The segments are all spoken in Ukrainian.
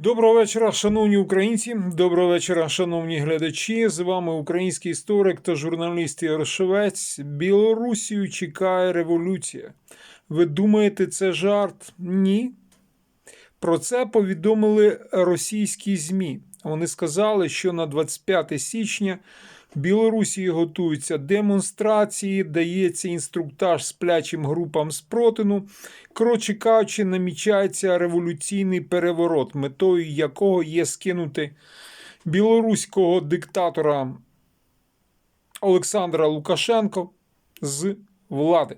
Доброго вечора, шановні українці. Доброго вечора, шановні глядачі. З вами український історик та журналіст Ігор Білорусію чекає революція. Ви думаєте, це жарт? Ні. Про це повідомили російські ЗМІ. Вони сказали, що на 25 січня в Білорусі готуються демонстрації, дається інструктаж сплячим групам спротину. Коротше кажучи, намічається революційний переворот, метою якого є скинути білоруського диктатора Олександра Лукашенко з влади.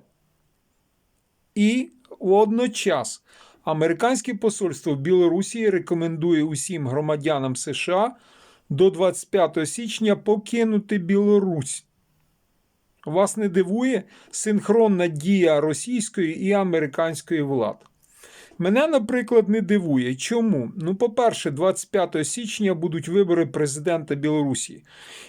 І водночас американське посольство в Білорусі рекомендує усім громадянам США до 25 січня покинути Білорусь. Вас не дивує синхронна дія російської і американської влад. Мене, наприклад, не дивує. Чому? Ну, по-перше, 25 січня будуть вибори президента Білорусі.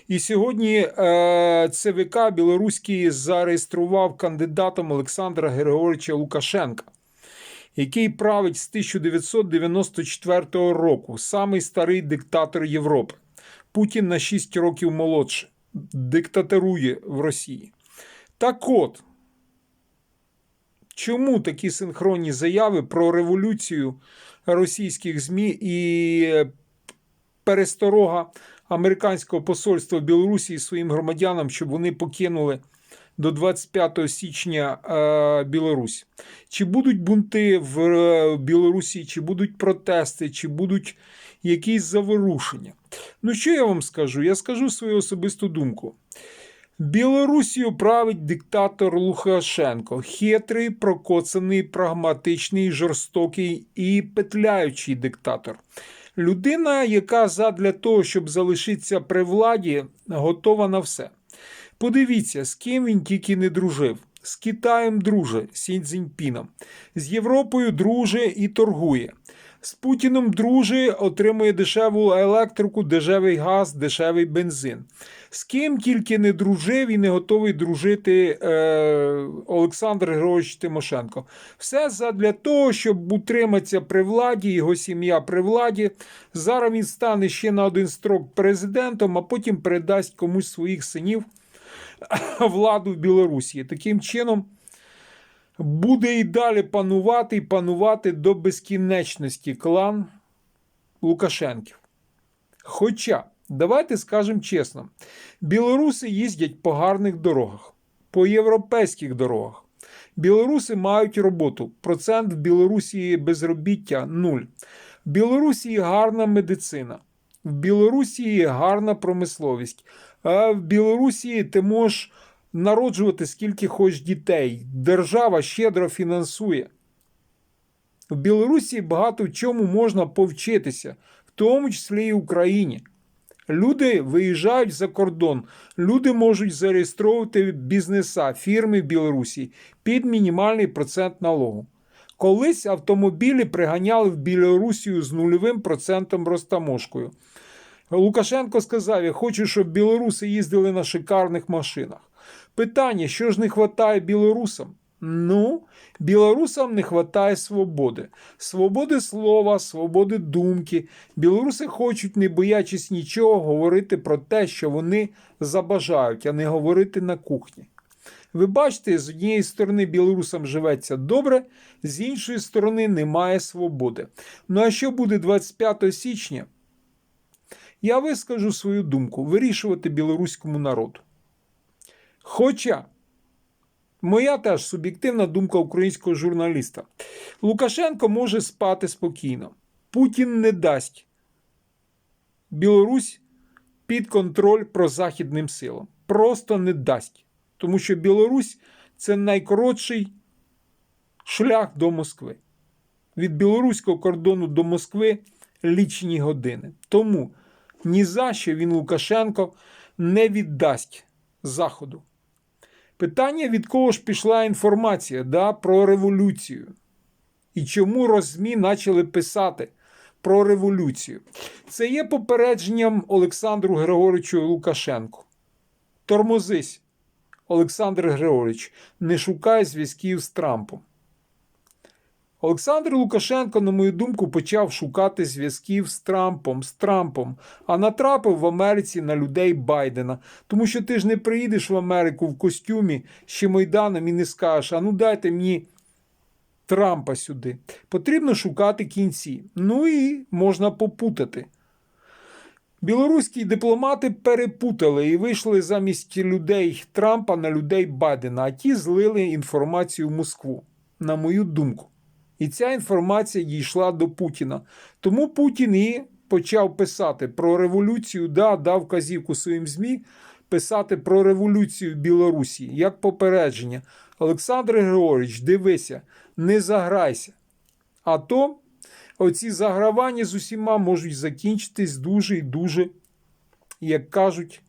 І сьогодні е, ЦВК Білоруський зареєстрував кандидатом Олександра Григоровича Лукашенка, який править з 1994 року, самий старий диктатор Європи. Путін на 6 років молодше, диктаторує в Росії. Так от, чому такі синхронні заяви про революцію російських ЗМІ і пересторога американського посольства в Білорусі своїм громадянам, щоб вони покинули до 25 січня е, Білорусь? Чи будуть бунти в е, Білорусі, чи будуть протести, чи будуть якісь заворушення? Ну, що я вам скажу? Я скажу свою особисту думку. Білорусію править диктатор Лукашенко, хитрий, прокоцаний, прагматичний, жорстокий і петляючий диктатор. Людина, яка задля того, щоб залишитися при владі, готова на все. Подивіться, з ким він тільки не дружив. З Китаєм друже Сі Цзіньпіном, з Європою друже і торгує. З Путіном друже отримує дешеву електрику, дешевий газ, дешевий бензин. З ким тільки не дружив і не готовий дружити е, Олександр Григорович Тимошенко. Все задля того, щоб утриматися при владі, його сім'я при владі. Зараз він стане ще на один строк президентом, а потім передасть комусь своїх синів владу в Білорусі. Таким чином буде і далі панувати і панувати до безкінечності клан Лукашенків. Хоча, давайте скажемо чесно, білоруси їздять по гарних дорогах, по європейських дорогах. Білоруси мають роботу. Процент в Білорусі безробіття нуль. В Білорусі гарна медицина. В Білорусі гарна промисловість. А в Білорусі ти можеш народжувати скільки хочеш дітей. Держава щедро фінансує. В Білорусі багато в чому можна повчитися, в тому числі і Україні. Люди виїжджають за кордон, люди можуть зареєстровувати бізнеса, фірми в Білорусі під мінімальний процент налогу. Колись автомобілі приганяли в Білорусію з нульовим процентом розтаможкою. Лукашенко сказав: Я хочу, щоб білоруси їздили на шикарних машинах. Питання, що ж не вистачає білорусам? Ну, білорусам не вистачає свободи. Свободи слова, свободи думки. Білоруси хочуть, не боячись нічого, говорити про те, що вони забажають, а не говорити на кухні. Ви бачите, з однієї сторони білорусам живеться добре, з іншої сторони немає свободи. Ну а що буде 25 січня? Я вискажу свою думку вирішувати білоруському народу. Хоча, моя теж суб'єктивна думка українського журналіста, Лукашенко може спати спокійно. Путін не дасть Білорусь під контроль прозахідним силам. Просто не дасть. Тому що Білорусь це найкоротший шлях до Москви. Від білоруського кордону до Москви лічні години. Тому ні за що він Лукашенко не віддасть Заходу. Питання, від кого ж пішла інформація да, про революцію? І чому розмі почали писати про революцію? Це є попередженням Олександру Григоровичу Лукашенку. Тормозись, Олександр Григорович, не шукай зв'язків з Трампом. Олександр Лукашенко, на мою думку, почав шукати зв'язків з Трампом, з Трампом, а натрапив в Америці на людей Байдена. Тому що ти ж не приїдеш в Америку в костюмі з Майданом і не скажеш, а ну дайте мені Трампа сюди. Потрібно шукати кінці. Ну і можна попутати. Білоруські дипломати перепутали і вийшли замість людей Трампа на людей Байдена, а ті злили інформацію в Москву, на мою думку. І ця інформація дійшла до Путіна. Тому Путін і почав писати про революцію, да, дав казівку своїм ЗМІ писати про революцію в Білорусі як попередження. Олександр Григорович, дивися, не заграйся. А то оці загравання з усіма можуть закінчитись дуже і дуже, як кажуть,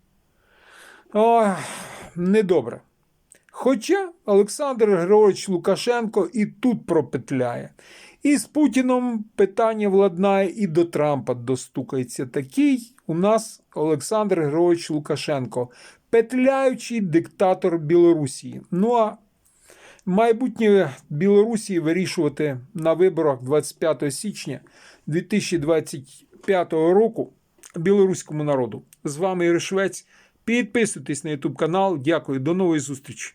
ой, недобре. Хоча Олександр Григорович Лукашенко і тут пропетляє. І з Путіном питання владнає, і до Трампа достукається. Такий у нас Олександр Григорович Лукашенко, петляючий диктатор Білорусі. Ну а майбутнє Білорусі вирішувати на виборах 25 січня 2025 року білоруському народу. З вами Ігор Швець. Підписуйтесь на YouTube канал. Дякую, до нової зустрічі.